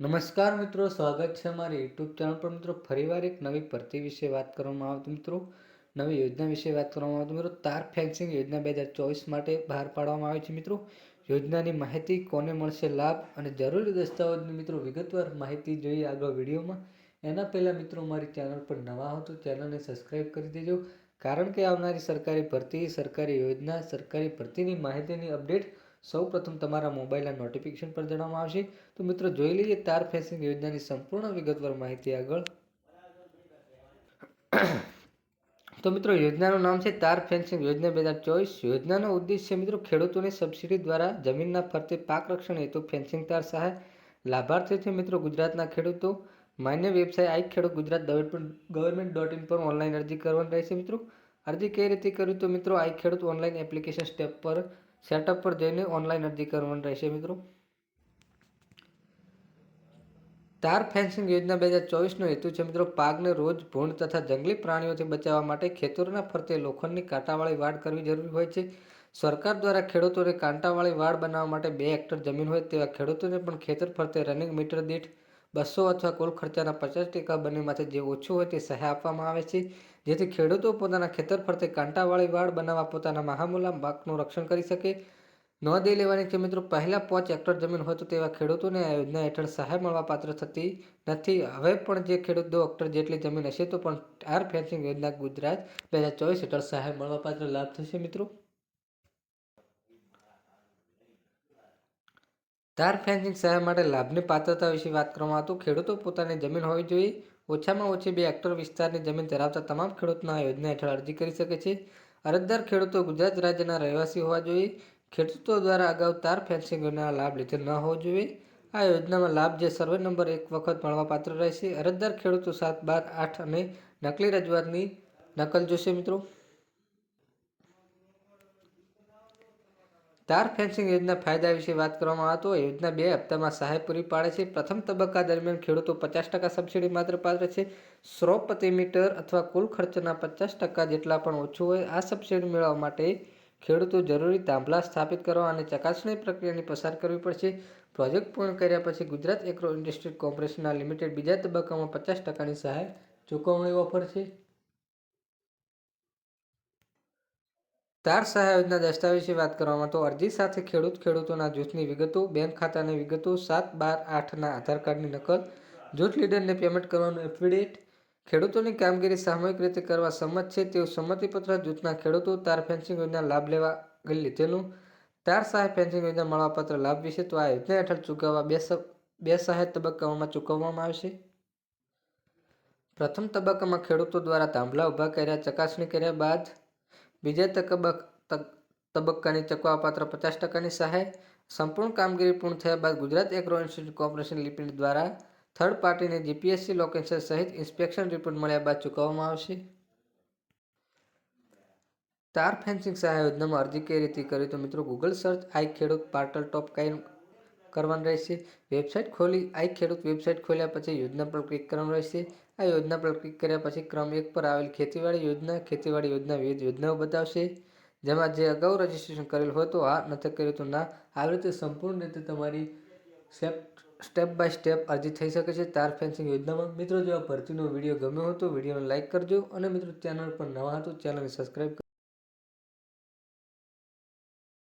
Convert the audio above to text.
નમસ્કાર મિત્રો, સ્વાગત છે અમારી યુટ્યુબ ચેનલ પર. મિત્રો, ફરીવાર એક નવી ભરતી વિશે વાત કરવામાં આવતી. મિત્રો, નવી યોજના વિશે વાત કરવામાં આવતી. મિત્રો, તાર ફેન્સિંગ યોજના બે હજાર ચોવીસ માટે બહાર પાડવામાં આવી છે. મિત્રો, યોજનાની માહિતી કોને મળશે લાભ અને જરૂરી દસ્તાવેજની મિત્રો, વિગતવાર માહિતી જોઈએ આગળ વિડીયોમાં. એના પહેલાં મિત્રો, મારી ચેનલ પર નવા હો તો ચેનલને સબસ્ક્રાઈબ કરી દેજો. કારણ કે આવનારી સરકારી ભરતી, સરકારી યોજના, સરકારી ભરતીની માહિતીની અપડેટ સૌ પ્રથમ તમારા મોબાઈલના નોટિફિકેશન પર જણાવવામાં આવશે. તો મિત્રો, જોઈ લઈએ તાર ફેન્સિંગ યોજનાની સંપૂર્ણ વિગતવાર માહિતી આગળ. તો મિત્રો, યોજનાનું નામ છે તાર ફેન્સિંગ યોજના બે હજાર ચોવીસ. યોજનાનો ઉદ્દેશ્ય મિત્રો, ખેડૂતોને સબસિડી દ્વારા જમીનના ફરતે પાક રક્ષણ હેતુ ફેન્સિંગ તાર સહાય. લાભાર્થી છે મિત્રો, ગુજરાતના ખેડૂતો. માન્ય website i Khedut Gujarat government dot in પર ઓનલાઈન અરજી કરવાની રહેશે મિત્રો. અરજી કઈ રીતે કરવી તો મિત્રો, i Khedut online application step પર સેટઅપ પર જઈને ઓનલાઈન અરજી કરવાની રહેશે મિત્રો. તાર ફેન્સિંગ યોજના બે હજાર ચોવીસનો હેતુ છે મિત્રો પાકને રોજ ભૂંડ તથા જંગલી પ્રાણીઓથી બચાવવા માટે ખેતરોના ફરતે લોખંડની કાંટાવાળી વાડ કરવી જરૂરી હોય છે. સરકાર દ્વારા ખેડૂતોને કાંટાવાળી વાડ બનાવવા માટે બે હેક્ટર જમીન હોય તેવા ખેડૂતોને પણ ખેતર ફરતે રનિંગ મીટર દીઠ બસો અથવા કુલ ખર્ચાના પચાસ ટકા બંનેમાંથી જે ઓછું હોય તે સહાય આપવામાં આવે છે. જેથી ખેડૂતો પોતાના ખેતર ફરતે કાંટાવાળી વાડ બનાવવા પોતાના મહામૂલા પાકનું રક્ષણ કરી શકે. નોંધી લેવાની છે મિત્રો, પહેલાં પાંચ હેક્ટર જમીન હોય તો તેવા ખેડૂતોને આ યોજના હેઠળ સહાય મળવાપાત્ર થતી નથી. હવે પણ જે ખેડૂત દો હેક્ટર જેટલી જમીન હશે તો પણ આર ફેન્સિંગ યોજના ગુજરાત બે હજાર ચોવીસ હેઠળ સહાય મળવાપાત્ર લાભ થશે મિત્રો. તાર ફેન્સિંગ સહાય માટે લાભની પાત્રતા વિશે વાત કરવામાં હતું ખેડૂતો પોતાની જમીન હોવી જોઈએ. ઓછામાં ઓછી બે હેક્ટર વિસ્તારની જમીન ધરાવતા તમામ ખેડૂતોના યોજના હેઠળ અરજી કરી શકે છે. અરજદાર ખેડૂતો ગુજરાત રાજ્યના રહેવાસી હોવા જોઈએ. ખેડૂતો દ્વારા અગાઉ તાર ફેન્સિંગ યોજનાના લાભ લીધેલ ન હોવો જોઈએ. આ યોજનામાં લાભ જે સર્વે નંબર એક વખત મળવાપાત્ર રહેશે. અરજદાર ખેડૂતો સાત બાર આઠ અને નકલી રજૂઆતની નકલ જોશે મિત્રો. તાર ફેન્સિંગ યોજના ફાયદા વિશે વાત કરવામાં આવે તો યોજના બે હપ્તામાં સહાય પૂરી પાડે છે. પ્રથમ તબક્કા દરમિયાન ખેડૂતો પચાસ ટકા સબસિડી માત્ર પાત્ર છે. સો પ્રતિ મીટર અથવા કુલ ખર્ચના પચાસ ટકા જેટલા પણ ઓછું હોય, આ સબસિડી મેળવવા માટે ખેડૂતો જરૂરી તાંભલા સ્થાપિત કરવા અને ચકાસણી પ્રક્રિયાની પસાર કરવી પડશે. પ્રોજેક્ટ પૂર્ણ કર્યા પછી ગુજરાત એગ્રો ઇન્ડસ્ટ્રી કોર્પોરેશનના લિમિટેડ બીજા તબક્કામાં પચાસ ટકાની સહાય ચૂકવણી ઓફર છે. તાર સહાય યોજના દસ્તાવેજ વિશે વાત કરવામાં તો અરજી સાથે ખેડૂત ખેડૂતોના જૂથની વિગતો, બેંક ખાતાની વિગતો, સાત બાર આઠના આધાર કાર્ડની નકલ, જૂથ લીડરને પેમેન્ટ કરવાનું એફિડેટ ખેડૂતોની કામગીરી સામૂહિક રીતે કરવા સંમત છે તેવું સંમતિપત્ર જૂથના ખેડૂતો તાર ફેન્સિંગ યોજના લાભ લેવા લીધેલું. તાર સહાય ફેન્સિંગ યોજના મળવાપાત્ર લાભ વિશે તો આ યોજના હેઠળ ચૂકવવા બે બે સહાય તબક્કાઓમાં ચૂકવવામાં આવશે. પ્રથમ તબક્કામાં ખેડૂતો દ્વારા થાંભલા ઊભા કર્યા, ચકાસણી કર્યા બાદ બીજા તબક્કાની ચકવાપાત્ર પચાસ ટકાની સહાય, સંપૂર્ણ કામગીરી પૂર્ણ થયા બાદ Gujarat agro institute corporation limited દ્વારા થર્ડ પાર્ટીને જીપીએસસી લોકેશન સહિત ઇન્સ્પેક્શન રિપોર્ટ મળ્યા બાદ ચૂકવવામાં આવશે. તાર ફેન્સિંગ સહાય યોજનામાં અરજી કઈ રીતે કરી તો મિત્રો ગૂગલ સર્ચ આઈ ખેડૂત પાર્ટલ ટોપ કઈ કરવાનું રહેશે. વેબસાઇટ ખોલી, આઈ ખેડૂત વેબસાઇટ ખોલ્યા પછી યોજના પર ક્લિક કરવાનું રહેશે. આ યોજના પર ક્લિક કર્યા પછી ક્રમ એક પર આવેલ ખેતીવાડી યોજના ખેતીવાડી યોજના વિવિધ યોજનાઓ બતાવશે. જેમાં જે અગાઉ રજીસ્ટ્રેશન કરેલ હોય તો આ નથી કર્યું તો ના. આવી રીતે સંપૂર્ણ રીતે તમારી સ્ટેપ સ્ટેપ બાય સ્ટેપ અરજી થઈ શકે છે. તાર ફેન્સિંગ યોજનામાં. મિત્રો, જો આ ભરતીનો વીડિયો ગમ્યો હોય તો વિડીયોને લાઇક કરજો. અને મિત્રો, ચેનલ પર નવા હતો ચેનલને સબસ્ક્રાઈબ